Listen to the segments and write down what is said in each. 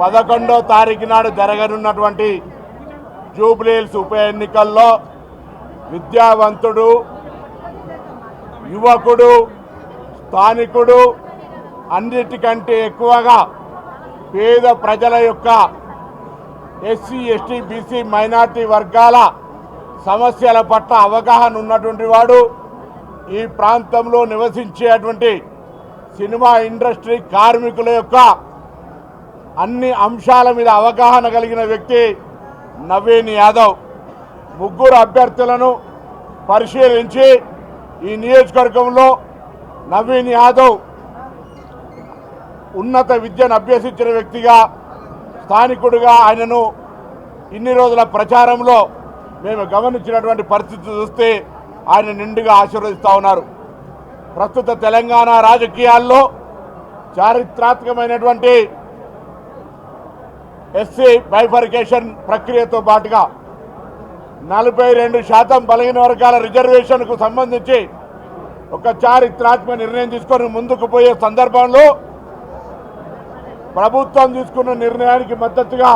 పదకొండో తారీఖు నాడు జరగనున్నటువంటి జూబ్లీహిల్స్ ఉప ఎన్నికల్లో విద్యావంతుడు యువకుడు స్థానికుడు అన్నిటికంటే ఎక్కువగా పేద ప్రజల యొక్క ఎస్సీ ఎస్టీ బీసీ మైనార్టీ వర్గాల సమస్యల పట్ల అవగాహన ఉన్నటువంటి వాడు ఈ ప్రాంతంలో నివసించేటువంటి సినిమా ఇండస్ట్రీ కార్మికుల యొక్క అన్ని అంశాల మీద అవగాహన కలిగిన వ్యక్తి నవీన్ యాదవ్. ముగ్గురు అభ్యర్థులను పరిశీలించి ఈ నియోజకవర్గంలో నవీన్ యాదవ్ ఉన్నత విద్యను అభ్యసించిన వ్యక్తిగా స్థానికుడిగా ఆయనను ఇన్ని రోజుల ప్రచారంలో మేము గమనించినటువంటి పరిస్థితి చూస్తే ఆయన నిండుగా ఆశీర్వదిస్తూ ఉన్నారు. ప్రస్తుత తెలంగాణ రాజకీయాల్లో చారిత్రాత్మకమైనటువంటి ఎస్సీ బైఫర్కేషన్ ప్రక్రియతో పాటుగా నలభై రెండు శాతం బలహీన వర్గాల రిజర్వేషన్కు సంబంధించి ఒక చారిత్రాత్మక నిర్ణయం తీసుకొని ముందుకు పోయే సందర్భంలో ప్రభుత్వం తీసుకున్న నిర్ణయానికి మద్దతుగా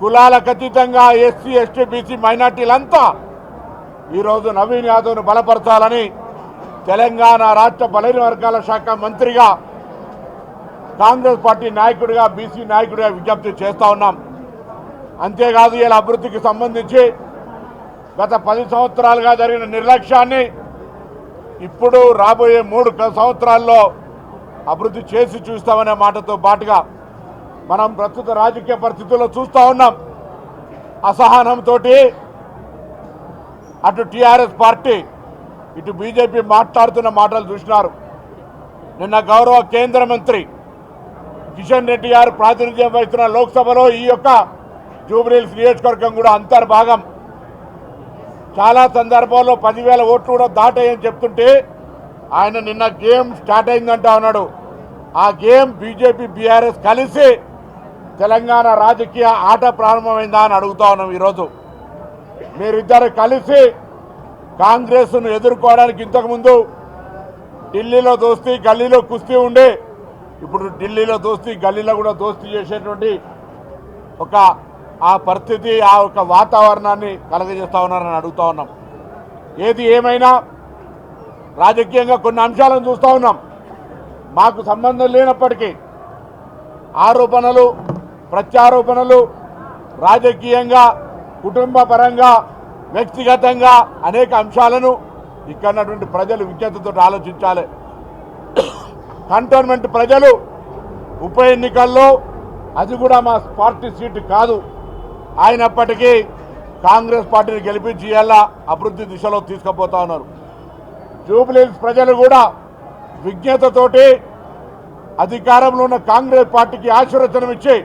కులాలకు అతీతంగా ఎస్సీ ఎస్టీ బీసీ మైనార్టీలంతా ఈరోజు నవీన్ యాదవ్ను బలపరచాలని తెలంగాణ రాష్ట్ర బలహీన వర్గాల శాఖ మంత్రిగా కాంగ్రెస్ పార్టీ నాయకుడిగా బీసీ నాయకుడిగా విజ్ఞప్తి చేస్తూ ఉన్నాం. అంతేకాదు ఇలా అభివృద్ధికి సంబంధించి గత పది సంవత్సరాలుగా జరిగిన నిర్లక్ష్యాన్ని ఇప్పుడు రాబోయే మూడు సంవత్సరాల్లో అభివృద్ధి చేసి చూస్తామనే మాటతో పాటుగా మనం ప్రస్తుత రాజకీయ పరిస్థితుల్లో చూస్తూ ఉన్నాం. అసహనంతో అటు టీఆర్ఎస్ పార్టీ ఇటు బీజేపీ మాట్లాడుతున్న మాటలు చూసినారు. నిన్న గౌరవ కేంద్ర మంత్రి కిషన్ రెడ్డి గారు ప్రాతినిధ్యం వహిస్తున్న లోక్సభలో ఈ యొక్క జూబ్లీహిల్స్ నియోజకవర్గం కూడా అంతర్భాగం. చాలా సందర్భాల్లో పదివేల ఓట్లు కూడా దాటాయని చెప్తుంటే ఆయన నిన్న గేమ్ స్టార్ట్ అయిందంటా ఉన్నాడు ఆ గేమ్ బీజేపీ బీఆర్ఎస్ కలిసి తెలంగాణ రాజకీయ ఆట ప్రారంభమైందా అని అడుగుతా ఉన్నాం ఈరోజు. మీరిద్దరు కలిసి కాంగ్రెస్ను ఎదుర్కోవడానికి ఇంతకుముందు ఢిల్లీలో దోస్తీ గల్లీలో కుస్తీ ఉండే ఇప్పుడు ఢిల్లీలో దోస్తీ గల్లీలో కూడా దోస్తీ చేసేటువంటి ఒక ఆ పరిస్థితి ఆ ఒక వాతావరణాన్ని కలగజేస్తా ఉన్నారని అడుగుతా ఉన్నాం. ఏది ఏమైనా రాజకీయంగా కొన్ని అంశాలను చూస్తూ ఉన్నాం. మాకు సంబంధం లేనప్పటికీ ఆరోపణలు ప్రత్యారోపణలు రాజకీయంగా కుటుంబ పరంగా వ్యక్తిగతంగా అనేక అంశాలను ఇక్కడ ఉన్నటువంటి ప్రజలు విజ్ఞతతో ఆలోచించాలి. కంటోన్మెంట్ ప్రజలు ఉప ఎన్నికల్లో అది కూడా మా పార్టీ సీటు కాదు. అయినప్పటికీ కాంగ్రెస్ పార్టీని గెలిపించి ఎలా అభివృద్ధి దిశలో తీసుకుపోతా ఉన్నారు. జూబ్లీహిల్స్ ప్రజలు కూడా విజ్ఞతతోటి అధికారంలో ఉన్న కాంగ్రెస్ పార్టీకి ఆశీర్వచనం ఇచ్చి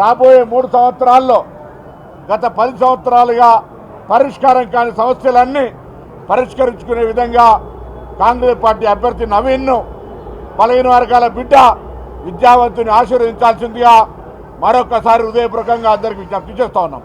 రాబోయే మూడు సంవత్సరాల్లో గత పది సంవత్సరాలుగా పరిష్కారం కాని సమస్యలన్నీ పరిష్కరించుకునే విధంగా కాంగ్రెస్ పార్టీ అభ్యర్థి నవీన్ను బలహీన వర్గాల బిడ్డ విద్యావంతుని ఆశీర్వదించాల్సిందిగా మరొకసారి హృదయపూర్వకంగా అందరికీ విజ్ఞప్తి చేస్తా ఉన్నాం.